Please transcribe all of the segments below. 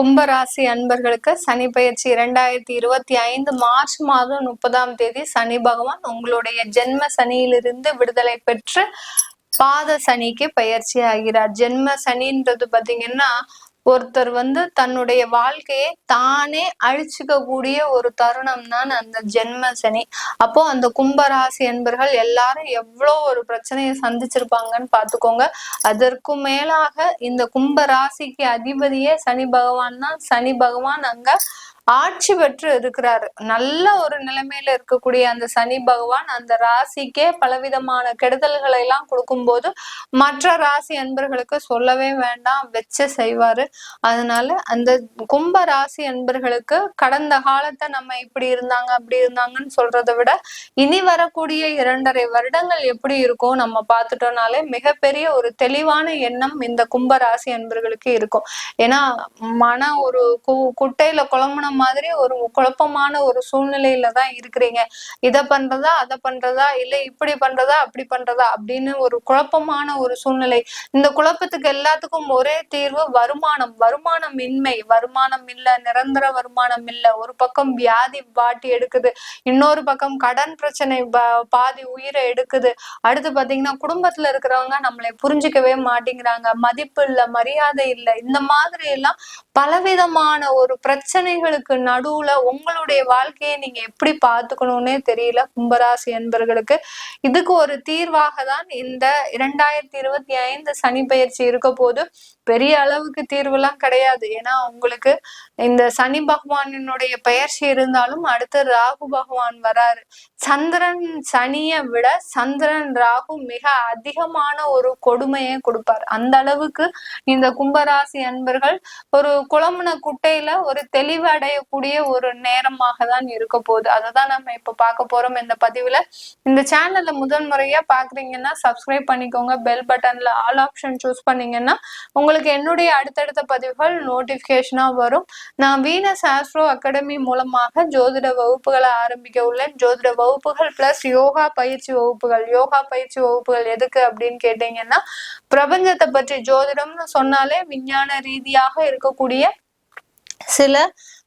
கும்பராசி அன்பர்களுக்கு சனி பயிற்சி இரண்டாயிரத்தி இருபத்தி ஐந்து மார்ச் மாதம் முப்பதாம் தேதி சனி பகவான் உங்களுடைய ஜென்ம சனியிலிருந்து விடுதலை பெற்று பாத சனிக்கு பயிற்சி ஆகிறார். ஜென்ம சனின்றது பாத்தீங்கன்னா ஒருத்தர் வந்து தன்னுடைய வாழ்க்கையை தானே அழிச்சுக்க கூடிய ஒரு தருணம் தான் அந்த ஜென்ம சனி. அப்போ அந்த கும்பராசி என்பர்கள் எல்லாரும் எவ்வளோ ஒரு பிரச்சனையை சந்திச்சிருப்பாங்கன்னு பார்த்துக்கோங்க. அதற்கும் மேலாக இந்த கும்பராசிக்கு அதிபதியே சனி பகவான் தான். சனி பகவான் அங்க ஆட்சி பெற்று இருக்கிறாரு. நல்ல ஒரு நிலைமையில இருக்கக்கூடிய அந்த சனி பகவான் அந்த ராசிக்கே பலவிதமான கெடுதல்களை எல்லாம் கொடுக்கும்போது மற்ற ராசி அன்பர்களுக்கு சொல்லவே வேண்டாம் வச்சு செய்வாரு. அதனால அந்த கும்ப ராசி அன்பர்களுக்கு கடந்த காலத்தை நம்ம இப்படி இருந்தாங்க அப்படி இருந்தாங்கன்னு சொல்றதை விட இனி வரக்கூடிய இரண்டரை வருடங்கள் எப்படி இருக்கும் நம்ம பார்த்துட்டோம்னாலே மிகப்பெரிய ஒரு தெளிவான எண்ணம் இந்த கும்ப ராசி அன்பர்களுக்கு இருக்கும். ஏன்னா மன ஒரு கு குட்டையில குழம்புன மாதிரி ஒரு குழப்பமான ஒரு சூழ்நிலையில தான் இருக்கிறீங்க. இதை பண்றதா அதை பண்றதா இல்ல இப்படி பண்றதா அப்படி பண்றதா அப்படின்னு ஒரு குழப்பமான ஒரு சூழ்நிலை. இந்த குழப்பத்துக்கு எல்லாத்துக்கும் ஒரே தீர்வு வருமானம். வருமானம் இன்மை. வருமானம் இல்ல நிரந்தர வருமானம் இல்ல. ஒரு பக்கம் வியாதி பாட்டி எடுக்குது. இன்னொரு பக்கம் கடன் பிரச்சனை பாதி உயிரை எடுக்குது. அடுத்து பாத்தீங்கன்னா குடும்பத்துல இருக்கிறவங்க நம்மளை புரிஞ்சுக்கவே மாட்டேங்கிறாங்க. மதிப்பு இல்ல மரியாதை இல்லை. இந்த மாதிரி எல்லாம் பலவிதமான ஒரு பிரச்சனைகளுக்கு நடுவுல உங்களுடைய வாழ்க்கையை நீங்க எப்படி பார்த்துக்கணும்னே தெரியல கும்பராசி என்பர்களுக்கு இதுக்கு ஒரு தீர்வாக தான் இந்த இரண்டாயிரத்தி இருபத்தி ஐந்து சனி பயிற்சி இருக்க போது பெரிய அளவுக்கு தீர்வுலாம் கிடையாது. ஏன்னா உங்களுக்கு இந்த சனி பகவானினுடைய பெயர்ச்சி இருந்தாலும் அடுத்து ராகு பகவான் வராரு. சந்திரன் சனியை விட சந்திரன் ராகு மிக அதிகமான ஒரு கொடுமையை கொடுப்பார். அந்த அளவுக்கு இந்த கும்பராசி அன்பர்கள் ஒரு குழம்புன குட்டையில ஒரு தெளிவு அடையக்கூடிய ஒரு நேரமாக தான் இருக்க போகுது. அதை தான் நம்ம இப்ப பார்க்க போறோம் இந்த பதிவுல. இந்த சேனல்ல முதல் முறையா பாக்குறீங்கன்னா சப்ஸ்கிரைப் பண்ணிக்கோங்க. பெல் பட்டன்ல ஆல் ஆப்ஷன் சூஸ் பண்ணீங்கன்னா உங்களுக்கு என்னுடைய அடுத்தடுத்த பதிவுகள் நோட்டிபிகேஷனா வரும். நான் வீனஸ் ஆஸ்ட்ரோ அகாடமி மூலமாக ஜோதிட வகுப்புகளை ஆரம்பிக்க உள்ளேன். ஜோதிட வகுப்புகள் பிளஸ் யோகா பயிற்சி வகுப்புகள். யோகா பயிற்சி வகுப்புகள் எதுக்கு அப்படின்னு கேட்டீங்கன்னா பிரபஞ்சத்தை பற்றி ஜோதிடம்னு சொன்னாலே விஞ்ஞான ரீதியாக இருக்கக்கூடிய சில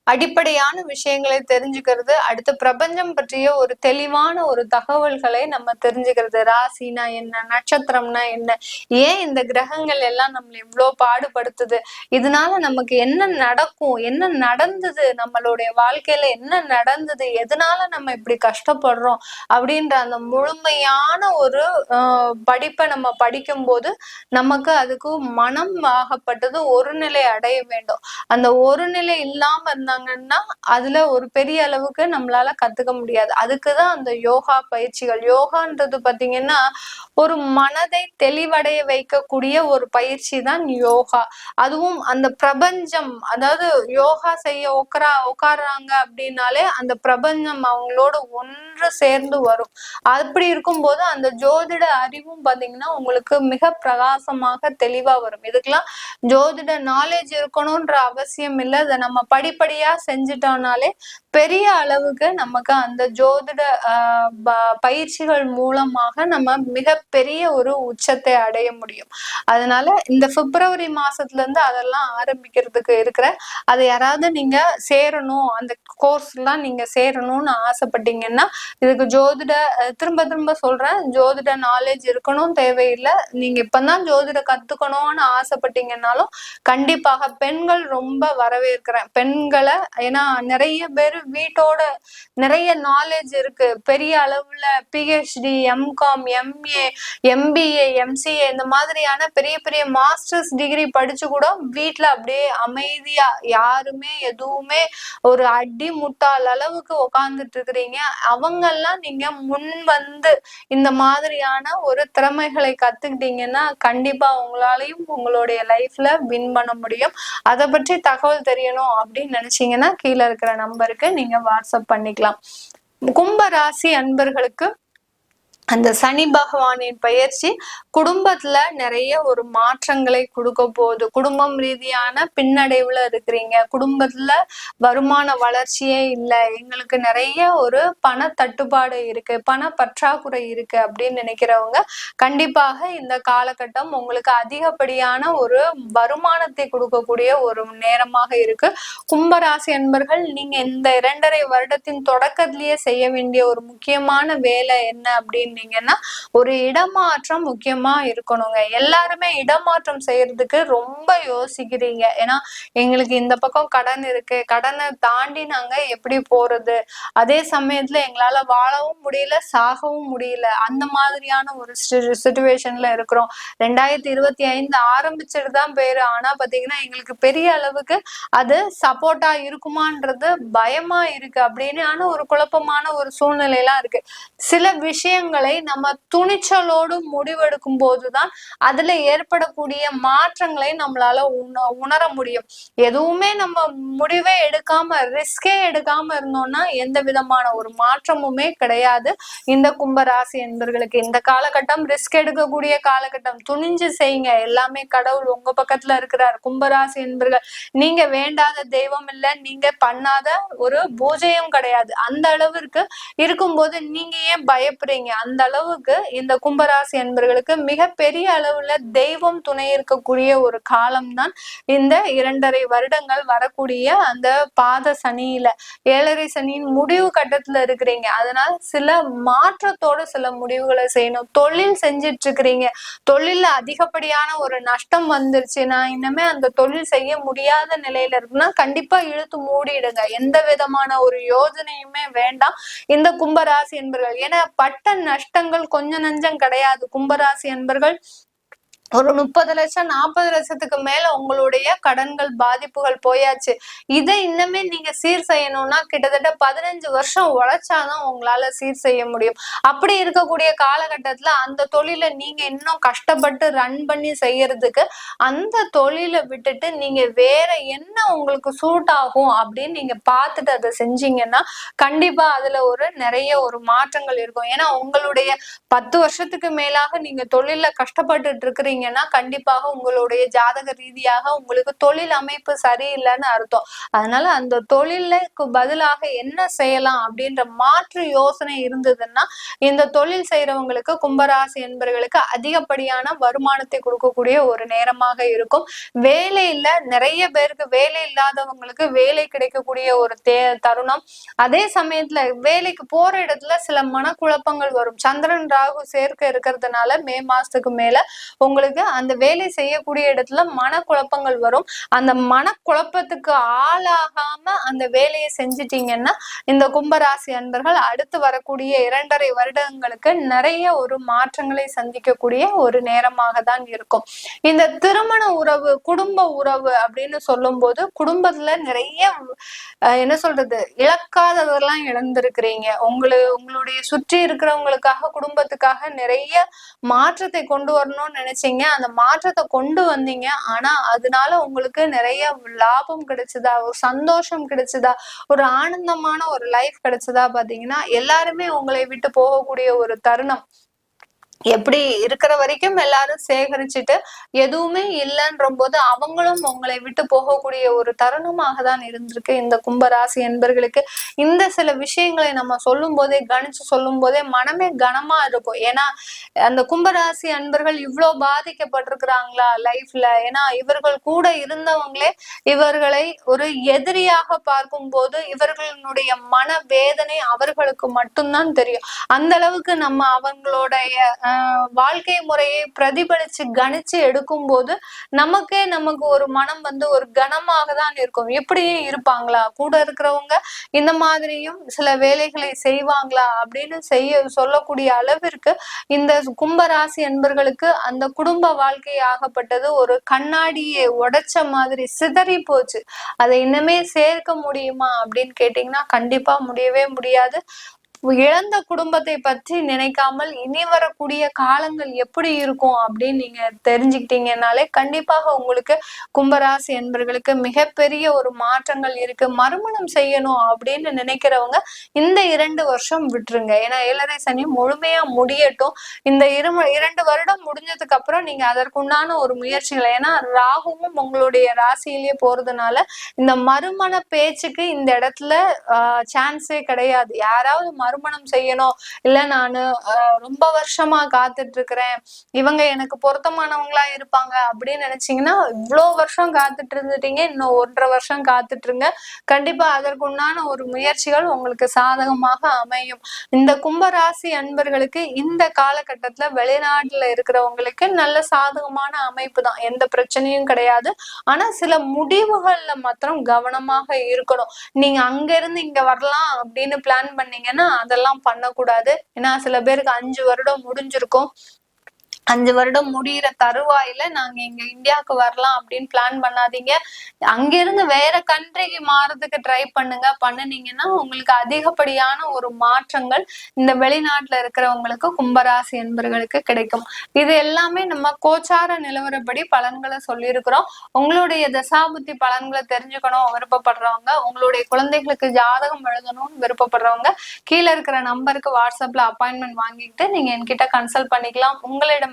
அடிப்படையான விஷயங்களை தெரிஞ்சுக்கிறது அடுத்து பிரபஞ்சம் பற்றிய ஒரு தெளிவான ஒரு தகவல்களை நம்ம தெரிஞ்சுக்கிறது. ராசினா என்ன நட்சத்திரம்னா என்ன ஏன் இந்த கிரகங்கள் எல்லாம் நம்மளை இவ்வளோ பாடுபடுத்துது? இதனால நமக்கு என்ன நடக்கும்? என்ன நடந்தது? நம்மளுடைய வாழ்க்கையில என்ன நடந்தது? எதனால நம்ம இப்படி கஷ்டப்படுறோம்? அப்படின்ற அந்த முழுமையான ஒரு படிப்பை நம்ம படிக்கும் போது நமக்கு அதுக்கு மனம் ஆகப்பட்டது ஒரு நிலை அடைய வேண்டும். அந்த ஒரு நிலை இல்லாம இருந்தா இருந்தாங்கன்னா அதுல ஒரு பெரிய அளவுக்கு நம்மளால கத்துக்க முடியாது. அதுக்குதான் அந்த யோகா பயிற்சிகள். யோகான்றது பாத்தீங்கன்னா ஒரு மனதை தெளிவடைய வைக்கக்கூடிய ஒரு பயிற்சி தான் யோகா. அதுவும் அந்த பிரபஞ்சம் அதாவது யோகா செய்ய உட்காரா உட்காடுறாங்க அப்படின்னாலே அந்த பிரபஞ்சம் அவங்களோட ஒன்று சேர்ந்து வரும். அப்படி இருக்கும்போது அந்த ஜோதிட அறிவும் பாத்தீங்கன்னா உங்களுக்கு மிக பிரகாசமாக தெளிவா வரும். இதுக்கெல்லாம் ஜோதிட நாலேஜ் இருக்கணும்ன்ற அவசியம் இல்லை. அதை நம்ம படிப்படியா முறையா செஞ்சுட்டோம்னாலே பெரிய அளவுக்கு நமக்கு அந்த ஜோதிட பயிற்சிகள் மூலமாக நம்ம மிகப்பெரிய ஒரு உச்சத்தை அடைய முடியும். அதனால இந்த பிப்ரவரி மாசத்துல இருந்து அதெல்லாம் ஆரம்பிக்கிறதுக்கு இருக்கிற அதை யாராவது நீங்க சேரணும் அந்த கோர்ஸ் எல்லாம் நீங்க சேரணும்னு ஆசைப்பட்டீங்கன்னா இதுக்கு ஜோதிட திரும்ப திரும்ப சொல்றேன் ஜோதிட நாலேஜ் இருக்கணும் தேவையில்லை. நீங்க இப்பதான் ஜோதிட கத்துக்கணும்னு ஆசைப்பட்டீங்கன்னாலும் கண்டிப்பாக பெண்கள் ரொம்ப வரவேற்கிறேன். பெண்களை ஏன்னா நிறைய பேர் வீட்டோட நிறைய நாலேஜ் இருக்கு. பெரிய அளவுல PhD MCom MA MBA MCA இந்த மாதிரியான பெரிய பெரிய மாஸ்டர்ஸ் டிகிரி படிச்சு கூட வீட்டுல அப்படியே அமைதியா யாருமே எதுவுமே ஒரு அடி முட்டாள் அளவுக்கு உக்காந்துட்டு இருக்கிறீங்க. அவங்க எல்லாம் நீங்க முன் வந்து இந்த மாதிரியான ஒரு திறமைகளை கத்துக்கிட்டீங்கன்னா கண்டிப்பா உங்களாலையும் உங்களுடைய லைஃப்ல வின் பண்ண முடியும். அதை பற்றி தகவல் தெரியணும் அப்படின்னு நினைச்சு நினைச்சீங்கன்னா கீழே இருக்கிற நம்பருக்கு நீங்க வாட்ஸ்அப் பண்ணிக்கலாம். கும்ப ராசி அன்பர்களுக்கு அந்த சனி பகவானின் பயிற்சி குடும்பத்துல நிறைய ஒரு மாற்றங்களை கொடுக்க போகுது. குடும்பம் ரீதியான பின்னடைவுல இருக்கிறீங்க. குடும்பத்துல வருமான வளர்ச்சியே இல்லை. எங்களுக்கு நிறைய ஒரு பண தட்டுப்பாடு இருக்கு. பண பற்றாக்குறை இருக்கு அப்படின்னு நினைக்கிறவங்க கண்டிப்பாக இந்த காலகட்டம் உங்களுக்கு அதிகப்படியான ஒரு வருமானத்தை கொடுக்கக்கூடிய ஒரு நேரமாக இருக்கு. கும்பராசி அன்பர்கள் நீங்க இந்த இரண்டரை வருடத்தின் தொடக்கத்திலேயே செய்ய வேண்டிய ஒரு முக்கியமான வேலை என்ன அப்படின்னு அப்படின்னீங்கன்னா ஒரு இடமாற்றம் முக்கியமா இருக்கணுங்க. எல்லாருமே இடமாற்றம் செய்யறதுக்கு ரொம்ப யோசிக்கிறீங்க. ஏன்னா எங்களுக்கு இந்த பக்கம் கடன் இருக்கு. கடனை தாண்டி நாங்க எப்படி போறது? அதே சமயத்துல எங்களால வாழவும் முடியல சாகவும் முடியல. அந்த மாதிரியான ஒரு சுச்சுவேஷன்ல இருக்கிறோம். ரெண்டாயிரத்தி இருபத்தி ஐந்து ஆரம்பிச்சுட்டு தான் பேரு. ஆனா பாத்தீங்கன்னா எங்களுக்கு பெரிய அளவுக்கு அது சப்போர்ட்டா இருக்குமான்றது பயமா இருக்கு. அப்படின்னு ஒரு குழப்பமான ஒரு சூழ்நிலையெல்லாம் இருக்கு. சில விஷயங்கள் விஷயங்களை நம்ம துணிச்சலோடு முடிவெடுக்கும் போதுதான் அதுல ஏற்படக்கூடிய மாற்றங்களை நம்மளால உண உணர முடியும். எதுவுமே நம்ம முடிவே எடுக்காம ரிஸ்கே எடுக்காம இருந்தோம்னா எந்த விதமான ஒரு மாற்றமுமே கிடையாது. இந்த கும்பராசி என்பர்களுக்கு இந்த காலகட்டம் ரிஸ்க் எடுக்கக்கூடிய காலகட்டம். துணிஞ்சு செய்யுங்க. எல்லாமே கடவுள் உங்க பக்கத்துல இருக்கிறார். கும்பராசி என்பர்கள் நீங்க வேண்டாத தெய்வம் இல்ல நீங்க பண்ணாத ஒரு பூஜையும் கிடையாது. அந்த அளவிற்கு இருக்கும்போது நீங்க ஏன் பயப்படுறீங்க? அந்த அந்த அளவுக்கு இந்த கும்பராசி என்பர்களுக்கு மிகப்பெரிய அளவுல தெய்வம் துணை இருக்கக்கூடிய ஒரு காலம்தான் இந்த இரண்டரை வருடங்கள் வரக்கூடிய அந்த பாத சனியில. ஏழரை சனியின் முடிவு கட்டத்துல இருக்கிறீங்க. அதனால சில மாற்றத்தோட சில முடிவுகளை செய்யணும். தொழில் செஞ்சிட்டு இருக்கிறீங்க தொழில்ல அதிகப்படியான ஒரு நஷ்டம் வந்துருச்சு. நான் இன்னமே அந்த தொழில் செய்ய முடியாத நிலையில இருக்குன்னா கண்டிப்பா இழுத்து மூடிடுங்க. எந்த விதமான ஒரு யோஜனையுமே வேண்டாம். இந்த கும்பராசி என்பர்கள் ஏன்னா பட்ட கஷ்டங்கள் கொஞ்சம் நஞ்சம் கிடையாது. கும்பராசி என்பர்கள் ஒரு முப்பது லட்சம் நாற்பது லட்சத்துக்கு மேல உங்களுடைய கடன்கள் பாதிப்புகள் போயாச்சு. இதை இன்னமே நீங்க சீர் செய்யணும்னா கிட்டத்தட்ட பதினஞ்சு வருஷம் உழைச்சாதான் உங்களால சீர் செய்ய முடியும். அப்படி இருக்கக்கூடிய காலகட்டத்துல அந்த தொழிலை நீங்க இன்னும் கஷ்டப்பட்டு ரன் பண்ணி செய்யறதுக்கு அந்த தொழிலை விட்டுட்டு நீங்க வேற என்ன உங்களுக்கு சூட் ஆகும் அப்படின்னு நீங்க பார்த்துட்டு அதை செஞ்சீங்கன்னா கண்டிப்பா அதுல ஒரு நிறைய ஒரு மாற்றங்கள் இருக்கும். ஏன்னா உங்களுடைய பத்து வருஷத்துக்கு மேலாக நீங்க தொழில கஷ்டப்பட்டுட்டு இருக்கிறீங்க. இருந்தீங்கன்னா கண்டிப்பாக உங்களுடைய ஜாதக ரீதியாக உங்களுக்கு தொழில் அமைப்பு சரியில்லைன்னு அர்த்தம். அதனால அந்த தொழிலுக்கு பதிலாக என்ன செய்யலாம் அப்படின்ற மாற்று யோசனை இருந்ததுன்னா இந்த தொழில் செய்யறவங்களுக்கு கும்பராசி என்பவர்களுக்கு அதிகப்படியான வருமானத்தை கொடுக்கக்கூடிய ஒரு நேரமாக இருக்கும். வேலையில நிறைய பேருக்கு வேலை இல்லாதவங்களுக்கு வேலை கிடைக்கக்கூடிய ஒரு தே தருணம். அதே சமயத்துல வேலைக்கு போற இடத்துல சில மனக்குழப்பங்கள் வரும். சந்திரன் ராகு சேர்க்க இருக்கிறதுனால மே மாசத்துக்கு மேல உங்களுக்கு உங்களுக்கு அந்த வேலை செய்யக்கூடிய இடத்துல மனக்குழப்பங்கள் வரும். அந்த மனக்குழப்பத்துக்கு ஆளாகாம அந்த வேலையை செஞ்சிட்டீங்கன்னா இந்த கும்பராசி அன்பர்கள் அடுத்து வரக்கூடிய இரண்டரை வருடங்களுக்கு நிறைய ஒரு மாற்றங்களை சந்திக்கக்கூடிய ஒரு நேரமாக தான் இருக்கும். இந்த திருமண உறவு குடும்ப உறவு அப்படின்னு சொல்லும் போது குடும்பத்துல நிறைய என்ன சொல்றது இழக்காததெல்லாம் இழந்திருக்கிறீங்க. உங்களை உங்களுடைய சுற்றி இருக்கிறவங்களுக்காக குடும்பத்துக்காக நிறைய மாற்றத்தை கொண்டு வரணும்னு நினைச்சீங்க அந்த மாற்றத்தை கொண்டு வந்தீங்க. ஆனா அதனால உங்களுக்கு நிறைய லாபம் கிடைச்சதா ஒரு சந்தோஷம் கிடைச்சதா ஒரு ஆனந்தமான ஒரு லைஃப் கிடைச்சதா பாத்தீங்கன்னா எல்லாருமே உங்களை விட்டு போகக்கூடிய ஒரு தருணம். எப்படி இருக்கிற வரைக்கும் எல்லாரும் சேகரிச்சுட்டு எதுவுமே இல்லைன்ற போது அவங்களும் உங்களை விட்டு போகக்கூடிய ஒரு தருணமாக தான் இருந்திருக்கு. இந்த கும்பராசி என்பர்களுக்கு இந்த சில விஷயங்களை நம்ம சொல்லும் போதே கணிச்சு சொல்லும் போதே மனமே கனமா இருக்கும். ஏன்னா அந்த கும்பராசி அன்பர்கள் இவ்வளோ பாதிக்கப்பட்டிருக்கிறாங்களா லைஃப்ல? ஏன்னா இவர்கள் கூட இருந்தவங்களே இவர்களை ஒரு எதிரியாக பார்க்கும் போது இவர்களுடைய மன வேதனை அவர்களுக்கு மட்டும்தான் தெரியும். அந்த அளவுக்கு நம்ம அவங்களுடைய வாழ்க்கை முறையை பிரதிபலிச்சு கணிச்சு எடுக்கும் போது நமக்கே நமக்கு ஒரு மனம் வந்து ஒரு கனமாக தான் இருக்கும். இப்படியே இருப்பாங்களா? கூட இருக்கிறவங்க இந்த மாதிரியும் சில வேலைகளை செய்வாங்களா? அப்படின்னு செய்ய சொல்லக்கூடிய அளவிற்கு இந்த கும்பராசி என்பர்களுக்கு அந்த குடும்ப வாழ்க்கை ஆகப்பட்டது ஒரு கண்ணாடியை உடைச்ச மாதிரி சிதறி போச்சு. அதை இன்னமே சேர்க்க முடியுமா அப்படின்னு கேட்டீங்கன்னா கண்டிப்பா முடியவே முடியாது. இழந்த குடும்பத்தை பற்றி நினைக்காமல் இனி வரக்கூடிய காலங்கள் எப்படி இருக்கும் அப்படின்னு நீங்க தெரிஞ்சுக்கிட்டீங்கன்னாலே கண்டிப்பாக உங்களுக்கு கும்பராசி என்பர்களுக்கு மிகப்பெரிய ஒரு மாற்றங்கள் இருக்கு. மறுமணம் செய்யணும் அப்படின்னு நினைக்கிறவங்க இந்த இரண்டு வருஷம் விட்டுருங்க. ஏன்னா ஏழரை சனி முழுமையா முடியட்டும். இந்த இரு இரண்டு வருடம் முடிஞ்சதுக்கு அப்புறம் நீங்க அதற்குண்டான ஒரு முயற்சிகளை ஏன்னா ராகுவும் உங்களுடைய ராசியிலேயே போறதுனால இந்த மறுமண பேச்சுக்கு இந்த இடத்துல சான்ஸே கிடையாது. யாராவது மறுமணம் செய்யணும். இல்ல நானு ரொம்ப வருஷமா காத்துட்டு இருக்கிறேன் இவங்க எனக்கு பொருத்தமானவங்களா இருப்பாங்க அப்படின்னு நினைச்சீங்கன்னா இவ்வளோ வருஷம் காத்துட்டு இருந்துட்டீங்க இன்னும் ஒன்றரை வருஷம் காத்துட்டு இருங்க கண்டிப்பா அதற்குண்டான ஒரு முயற்சிகள் உங்களுக்கு சாதகமாக அமையும். இந்த கும்பராசி அன்பர்களுக்கு இந்த காலகட்டத்துல வெளிநாட்டுல இருக்கிறவங்களுக்கு நல்ல சாதகமான அமைப்பு தான். எந்த பிரச்சனையும் கிடையாது. ஆனா சில முடிவுகள்ல மாத்திரம் கவனமாக இருக்கணும். நீங்க அங்க இருந்து இங்க வரலாம் அப்படின்னு பிளான் பண்ணீங்கன்னா அதெல்லாம் பண்ணக்கூடாது. ஏன்னா சில பேருக்கு அஞ்சு வருடம் முடிஞ்சிருக்கும். அஞ்சு வருடம் முடியிற தருவாயில நாங்க இங்க இந்தியாவுக்கு வரலாம் அப்படின்னு பிளான் பண்ணாதீங்க. அங்கிருந்து வேற கண்ட்ரிக்கு மாறதுக்கு ட்ரை பண்ணுங்க. பண்ணுனீங்கன்னா உங்களுக்கு அதிகப்படியான ஒரு மாற்றங்கள் இந்த வெளிநாட்டுல இருக்கிறவங்களுக்கு கும்பராசி என்பர்களுக்கு கிடைக்கும். இது எல்லாமே நம்ம கோச்சார நிலவரப்படி பலன்களை சொல்லியிருக்கிறோம். உங்களுடைய தசாபுத்தி பலன்களை தெரிஞ்சுக்கணும் விருப்பப்படுறவங்க. உங்களுடைய குழந்தைகளுக்கு ஜாதகம் எழுதணும்னு விருப்பப்படுறவங்க கீழே இருக்கிற நம்பருக்கு வாட்ஸ்அப்ல அப்பாயின்மெண்ட் வாங்கிட்டு நீங்க என்கிட்ட கன்சல்ட் பண்ணிக்கலாம். உங்களிடம்